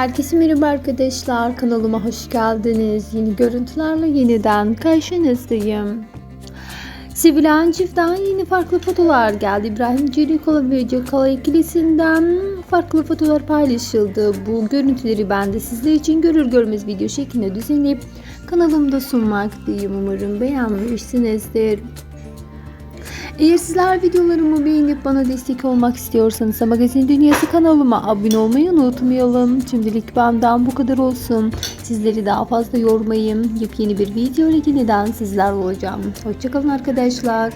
Herkese merhaba arkadaşlar. Kanalıma hoş geldiniz. Yeni görüntülerle yeniden karşınızdayım. Sevilen çiftten yeni farklı fotolar geldi. İbrahim Celikoğlu ve Cekala ikilisinden farklı fotolar paylaşıldı. Bu görüntüleri ben de sizler için görür görmez video şeklinde düzenleyip kanalımda sunmaktayım. Umarım beğenmişsinizdir. Eğer sizler videolarımı beğenip bana destek olmak istiyorsanız Magazin Dünyası kanalıma abone olmayı unutmayalım. Şimdilik benden bu kadar olsun. Sizleri daha fazla yormayayım. Yepyeni bir video ile yeniden sizler olacağım. Hoşçakalın arkadaşlar.